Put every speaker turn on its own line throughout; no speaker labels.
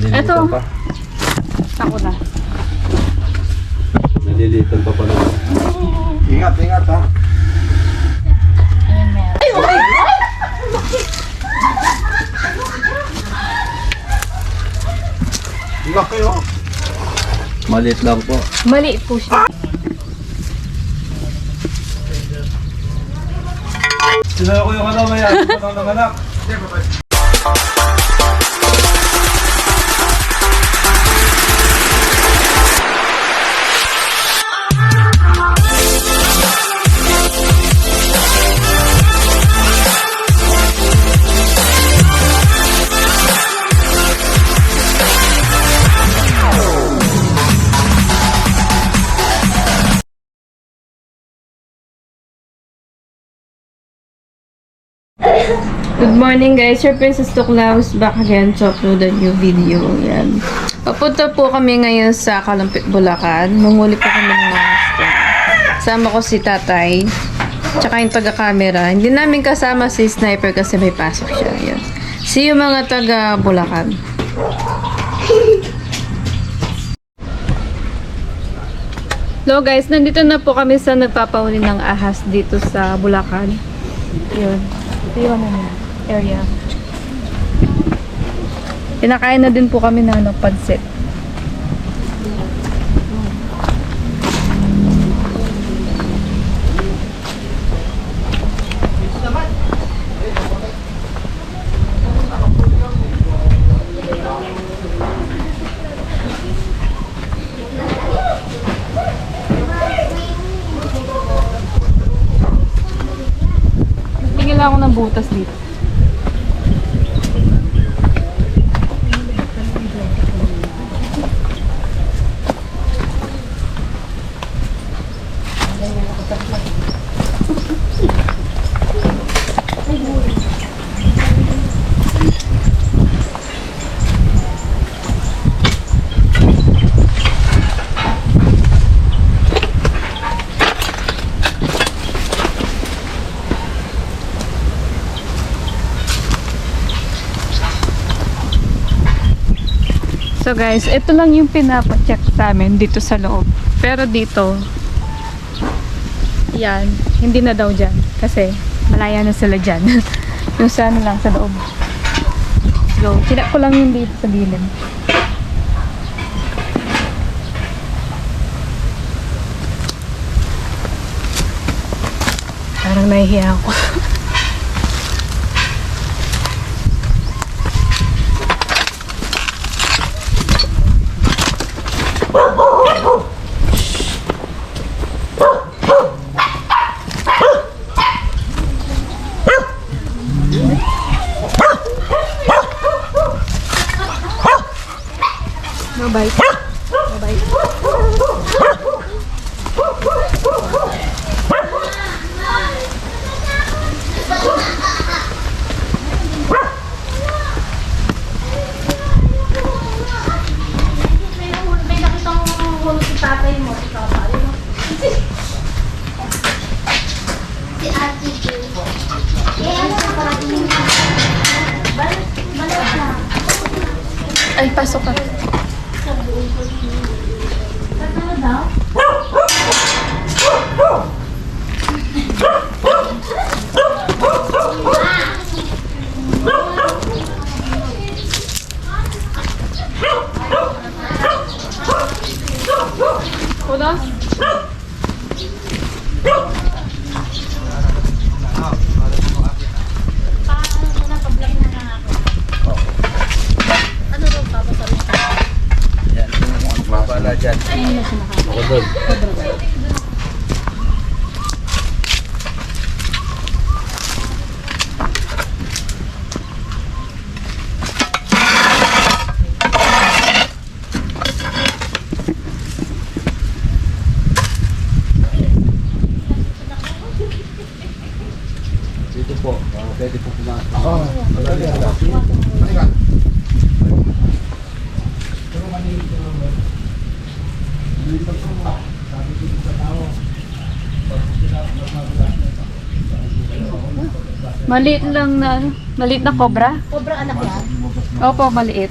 Nalilitan
Eto.
pa.
Ako na.
Nalilitan pa pala.
Ingat, ingat ha.
Ayun, meron.
Laki oh.
Maliit lang po.
Maliit po siya.
Sinaya ko yung ano maya. Ano ng anak?
Good morning guys, your Princess Tuklaus back again to upload a new video. Yan. Papunta po kami ngayon sa Kalumpit, Bulacan. Manguli po kami ng mga. Sama ko si tatay. Tsaka yung taga-camera. Hindi namin kasama si Sniper kasi may pasok siya. Yan. See you mga taga Bulacan. Hello guys, nandito na po kami sa nagpapahuli ng ahas dito sa Bulacan. Yun. Ito ano niya, area. Pinakain na din po kami ng ano, pansit. Lang ako ng butas dito. So guys, ito lang yung pinapacheck sa amin dito sa loob. Pero dito, yan, hindi na daw dyan. Kasi malaya na sila dyan. yung sa ano lang, sa loob. So, chinak ko lang yung dito sa gilid. Parang nahihiya ako. Mabait. Mabait.
Tatay mo, si papa. Ayun o. Si Ate Jo. Eh, ano sa parating mo? Bal- Balat na.
Ay, pasok ka.
Ano daw?
Kuda?
Paano mo na pag-vlog na lang ako? Ano daw papasalit ka?
Yan. Babala dyan. Ako doon. Dito
Maliit lang na, ano, maliit na cobra.
Cobra anak yan.
Opo, maliit.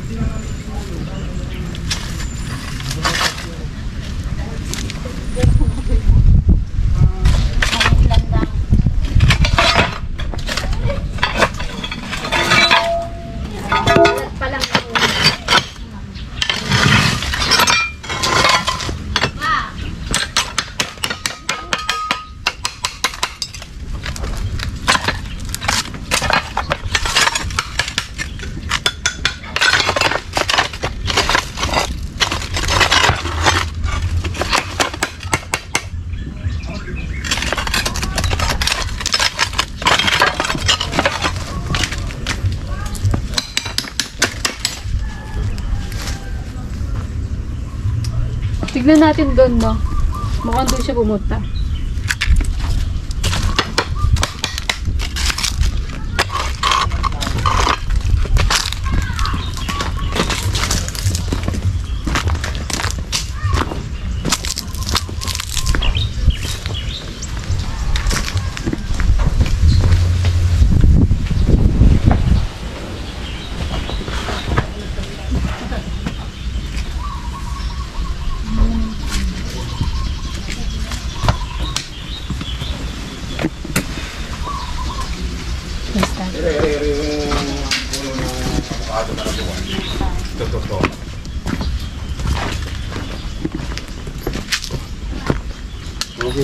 Tignan natin doon, no? Mukhang doon siya pumunta.
Okay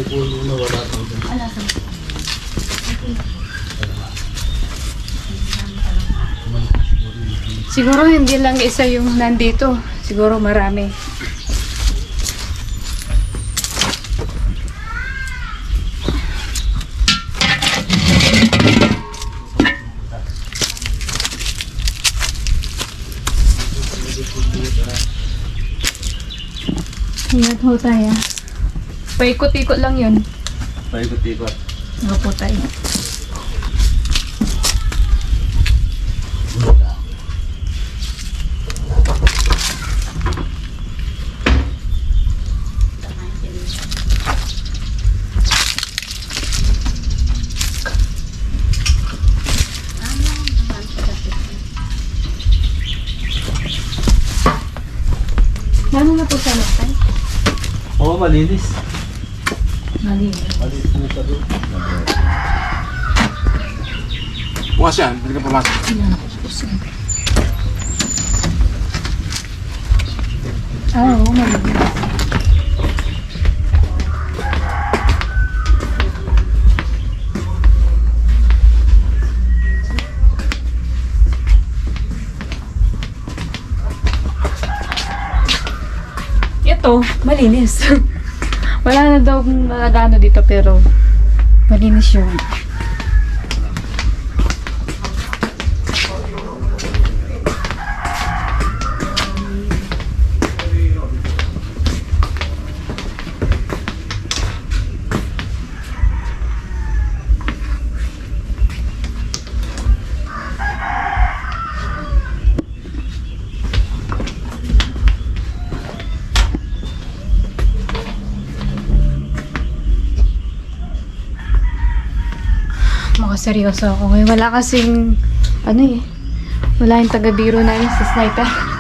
po na wala pang
Siguro hindi lang isa yung nandito. Siguro marami. Ho tayo. Paikot-ikot lang yun.
Paikot-ikot.
Nga po tayo. Ano na po sa tayo?
Oo, malinis.
Malinis.
Malinis na siya doon.
Bukas yan, hindi ka pumasok.
Ah, oo, malinis. Ito, malinis. Wala na daw mga gano dito pero malinis yun. Seryoso ako ngayon. Wala kasing, ano eh, wala yung taga-biro namin sa sniper.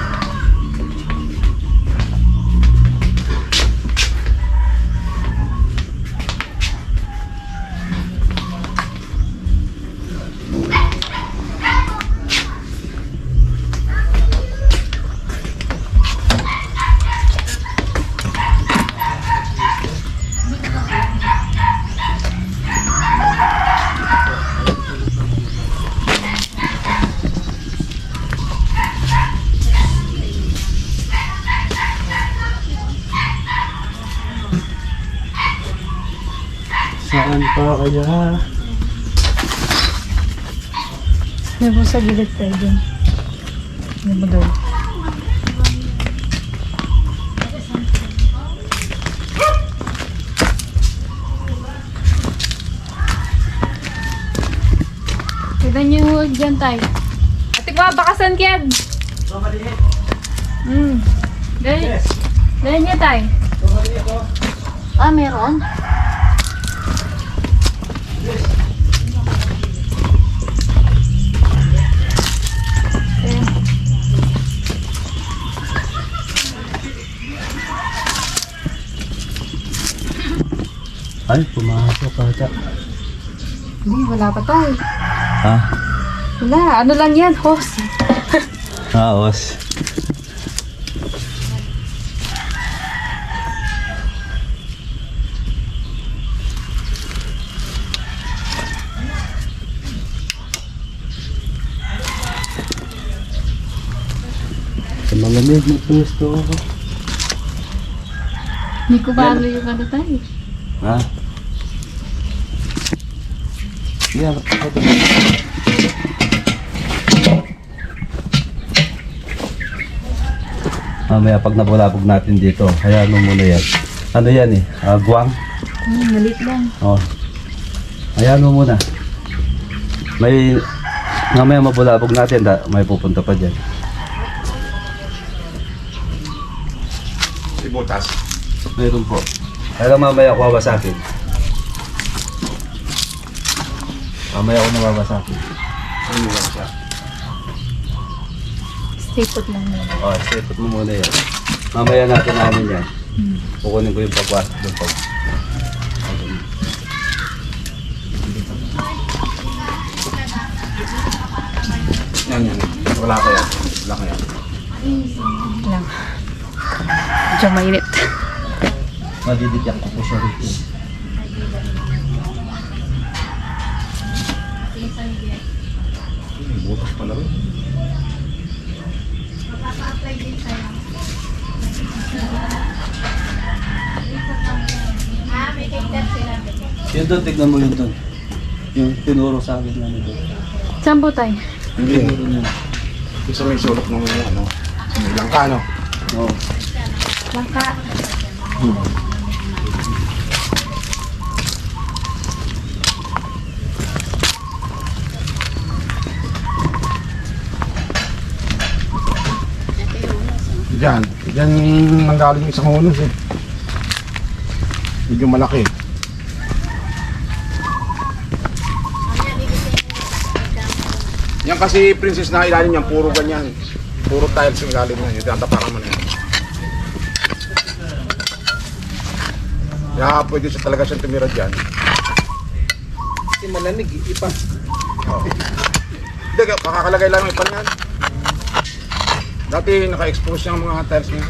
Saan pa kaya?
May mo sa gilid tayo dun. Ano mo doon? Tignan niyo dyan tayo. Ate ko, bakasan kyan! Hmm. Dahil, dahil niya tayo.
ah, meron?
Ay, pumasok ata.
Hindi, wala pa tayo.
Ha?
Wala, ano lang yan, host.
Haos. Sa malamig na pwesto ako.
Hindi ko paano yung ano tayo.
Ha? Ako doon. Mamaya pag nabulabog natin dito, kaya ano muna yan. Ano yan eh? Ah, guwang?
Hmm, malit lang.
Oh. Ayan mo muna. May mamaya mabulabog natin, da, may pupunta pa dyan.
Si Butas.
Meron po. Kaya mamaya kuha sa akin. Mamaya ako nababasakin.
Ano yan siya?
Stay put lang muna.
Oh, stay put mo muna yan. Mamaya natin namin yan. Kukunin ko yung pagpasok doon pag.
Yan, yan. Wala. Wala kaya.
Lang. Medyo mainit.
Madidikyak ko po siya rito.
Butas pala rin.
Ah, may take sila.
Yun doon, tignan mo yun doon. Yung tinuro sa akin na nito.
Saan po tayo?
Hindi.
Tinuro niya.
Isa may sulok ng ano. May langka, no?
Oo.
Langka.
Diyan. Diyan nanggaling isang unos eh. Medyo malaki. Yan kasi princess na ilalim niyan, puro ganyan. Puro tiles yung ilalim niya. Yung tinatapakan mo na yan. Kaya pwede siya talaga siyang tumira dyan.
Kasi malamig, ipa.
Hindi, makakalagay lang ng ipan yan. Dati naka-expose yung mga tiles niya.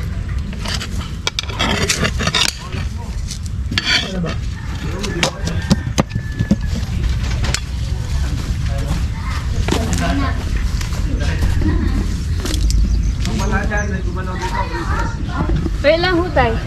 Wait lang ho tayo.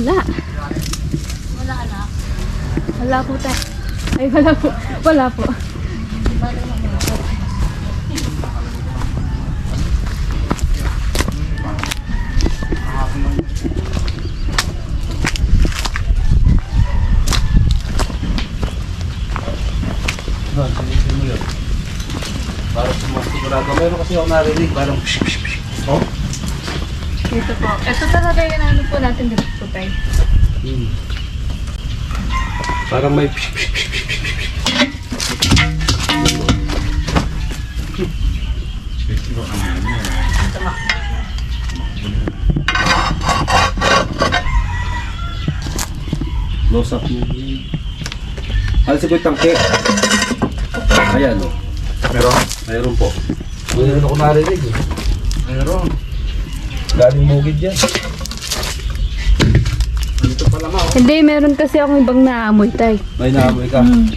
Wala.
Wala anak.
Wala po tayo. Ay, wala po. Wala po.
Doon, silipin mo yun. Para sumasigurado. Meron kasi ako narinig, parang psh, psh, psh. Oh?
Dito po. Ito talaga yung ano po natin dito po tayo.
Hmm. Parang may psh, psh, psh, psh, psh, psh. Close up mo. Alis ko yung tangke. Ayan o.
Meron?
Mayroon po. Mayroon ako narinig eh.
Meron.
Galing mugid yan.
Dito pala ma, oh.
Hindi, meron kasi akong ibang naamoy tayo.
May naamoy ka.
Hmm.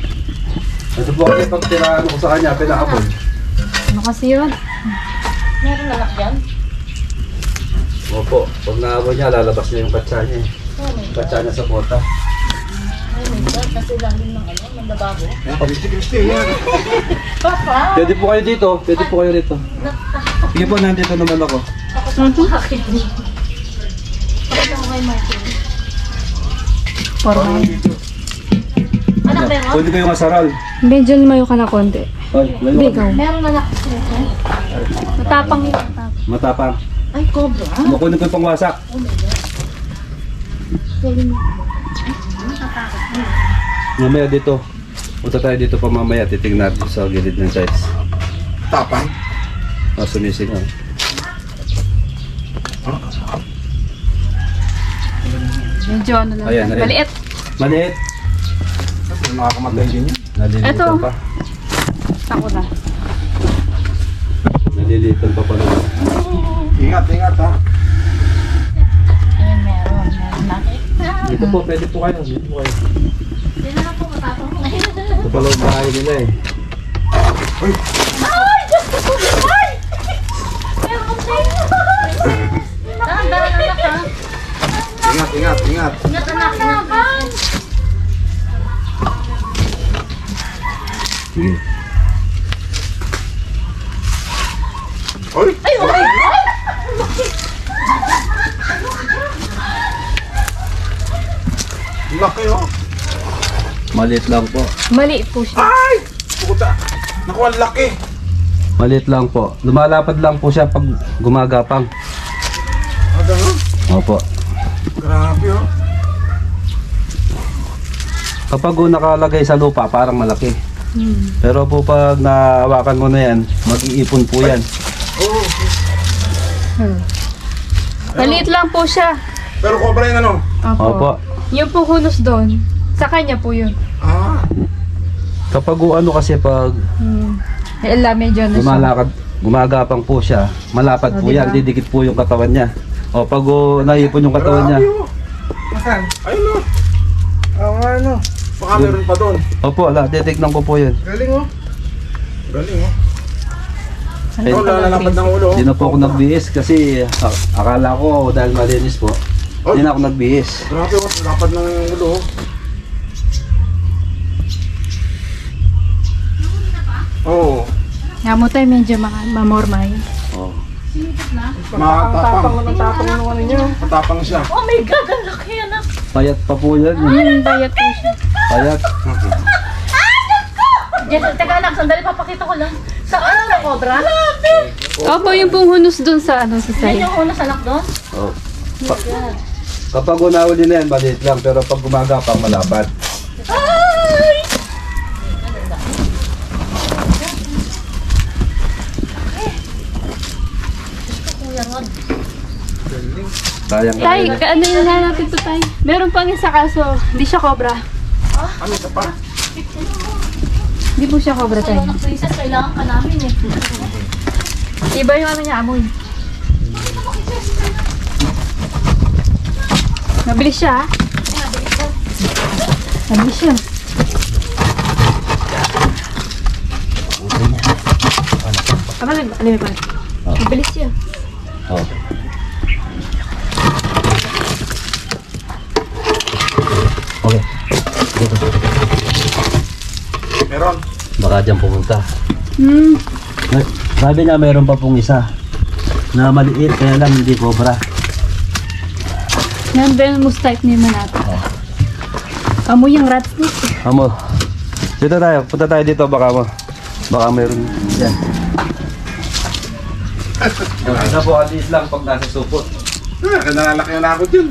Ito po kasi pag tirahan ko sa kanya, pinaamoy.
Ano kasi yun?
Meron anak dyan?
Opo, pag naamoy niya, lalabas niya yung katsa niya. eh. Katsa niya sa bota.
Ay, my God. Kasi lalim ng ano, ng lababo.
Yan, pabisi-bisi yan.
Papa!
Pwede po kayo dito, pwede po kayo rito. Sige po, nandito naman ako.
Ako bakit. Takot ako kay Martin.
Forma.
Anak meron?
Pwede kayong asaral.
Medyo lumayo ka na konti.
Ay, layo
Hindi,
ka.
ikaw.
Meron anak.
Matapang yun.
Matapang.
Ay, cobra.
Makunin ko yung pangwasak. Mamaya dito. Punta tayo dito pa mamaya. Titingnan natin sa gilid ng size.
Tapang.
Ah, sumisingaw.
Medyo ano lang.
Ayan, ayan.
Maliit.
Maliit.
Nakakamatay din yan.
Nalilitan pa.
Ako na.
Nalilitan pa pala.
Ingat, ingat ha.
Ayun, meron. Meron na.
Dito po, pwede po kayo. Dito po kayo.
Hindi na po matapang ngayon.
Ito pala yung bahay nila eh.
Ay! Diyos
Ingat, ingat, ingat.
Ingat anak. Ingat.
Sige.
Oy!
Ay, okay.
Laki oh.
Maliit lang po.
Maliit po siya.
Ay! Puta. Naku, ang laki.
Maliit lang po. Lumalapad lang po siya pag gumagapang.
Ah, ganun.
Opo.
Grabe oh.
Kapag po nakalagay sa lupa, parang malaki.
Hmm.
Pero po pag nahawakan mo na yan, mag-iipon po yan.
Oh.
Maliit lang po siya.
Pero cobra yung ano.
Opo.
Yung po hunos doon. Sa kanya po yun.
Ah.
Kapag po ano kasi pag
Hmm. Ela, medyo ano siya.
gumalakad, gumagapang po siya, malapad
O,
po
diba?
yan, didikit po yung katawan niya. O pag oh, naipon yung katawan niya,
oh. Ayun oh. Oo nga ano. Baka meron pa doon.
opo, ala, titignan ko po yun.
Galing oh. Galing oh.
Ano pala,
lalapad ng ulo. oh.
Hindi na po ako nagbihis kasi ah, akala ko dahil malinis po, hindi na ako nagbihis.
Grabe oh. Lapad ng ulo oh. Oo.
Nga mo tayo medyo ma- mamormay.
Oh.
Matapang. Matapang ng ano niya. Matapang siya.
Oh my God, ang laki anak.
Payat pa po yan.
Hmm, bayat po siya.
Payat.
Yes, teka anak, sandali papakita ko lang. Sa ano na cobra?
Opo, yung pong hunos doon sa ano sa
Yan
side.
yung unas anak doon?
Oh. Pa- kapag unahuli na yan, maliit lang. Pero pag gumagapang, malapad. Sayang
Tay,
kanina.
ano yun na natin to tay? Meron pang isa kaso, hindi siya cobra.
Ano isa pa?
Hindi po siya cobra tay.
Anak princess, kailangan ka namin eh.
Iba yung ano niya, amoy. Mabilis siya ah. Mabilis siya. Tama lang, ano yung pala? Mabilis siya.
Oh. Okay.
Meron.
Baka dyan pumunta.
Hmm.
Na- Sabi niya mayroon pa pong isa na maliit kaya lang hindi cobra.
Yan venomous type ni Manato. Amoy yung rat snake.
Amo. Dito tayo, punta tayo dito baka mo. Baka mayroon yan. Ano po alis lang pag nasa supot.
Ah, nalalaki na ako dyan.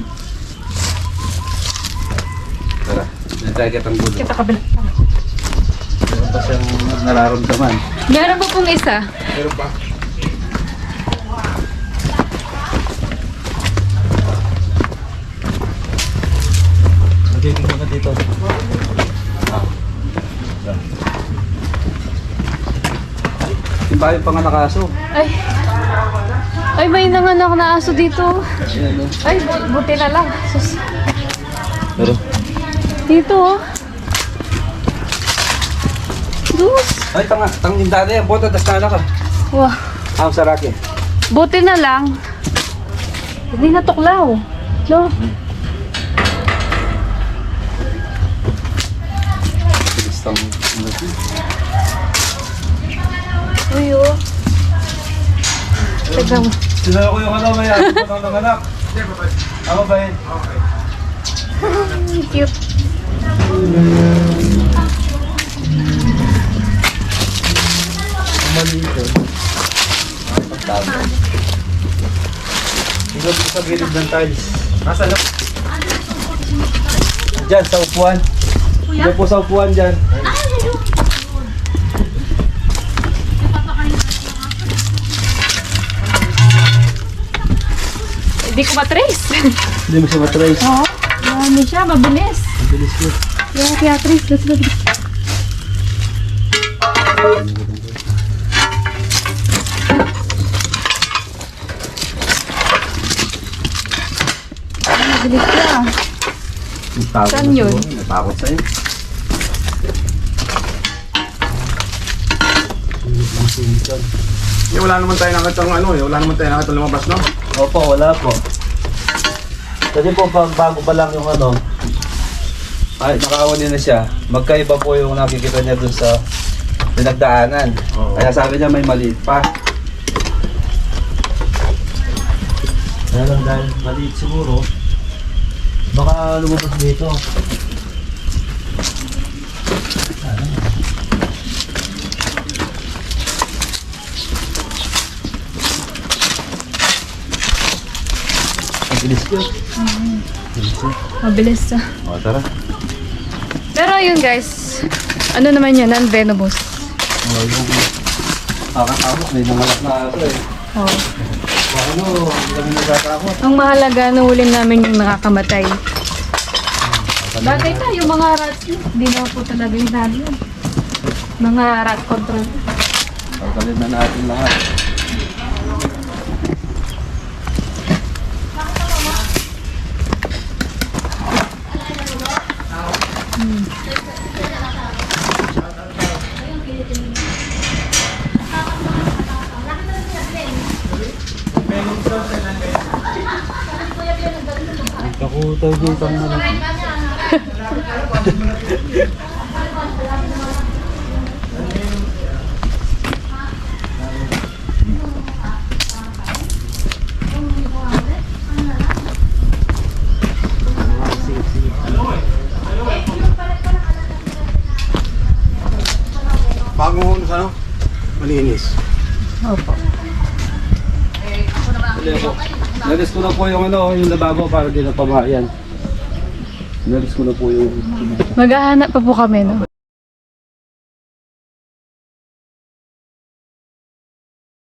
Tara, nantay kitang gulo.
Kita kabila.
Siyang nararamdaman.
Meron pa pong isa.
Meron pa.
Nagtitignan ka dito. Ah. Yung bahay pa nga nakaso.
Ay. Ay, may nanganak na aso dito.
No?
Ay, bu- buti na lang. Sus.
Pero,
Dito oh. Dus.
ay tanga, tangin dati yan. Bota, das na ka.
Wah.
Ang saraki.
Buti na lang. Hindi natuklaw. No?
Pilistang.
Uy, oh. Teka mo.
Sinala ko yung ano ba yan? Ano ng anak? Ako ba yun?
Okay.
Cute.
Sa gilid ng tiles. Nasa na? Diyan, sa upuan. Diyan po sa upuan dyan.
Hindi ko matrace.
Hindi mo siya matrace.
Oo. Marami siya, mabilis.
Ang bilis ko.
Kaya kaya trace, let's go. Siya.
Natakot
Saan
na
yun?
siguro. Natakot sa'yo.
Eh, wala naman tayo nakita ng ano eh. Wala naman tayo nakita lumabas, no?
Opo, wala po. Kasi po pag bago pa lang yung ano, ay nakawali na siya. Magkaiba po yung nakikita niya dun sa pinagdaanan.
Oo.
Kaya sabi niya may maliit pa. Kaya lang dahil maliit siguro, baka lumabas dito. Bilis ko. Bilis eh.
Mabilis siya.
O, tara.
Pero yun guys, ano naman yan, non-venomous.
O, yung kakatakot, may nangalak na aso eh.
Oh.
Ano, kami natatakot.
Ang mahalaga, nahuli namin yung nakakamatay. Bagay na, yung mga rats, hindi na po talaga yung dami. Mga rat control.
Pagkalit na natin lahat. Takutay dito ang malaki.
Bago ano? Malinis.
Opo.
Nalis ko na po yung ano, yung lababo para di na pamayan. Nalis ko na po yung
Maghahanap pa po kami, no?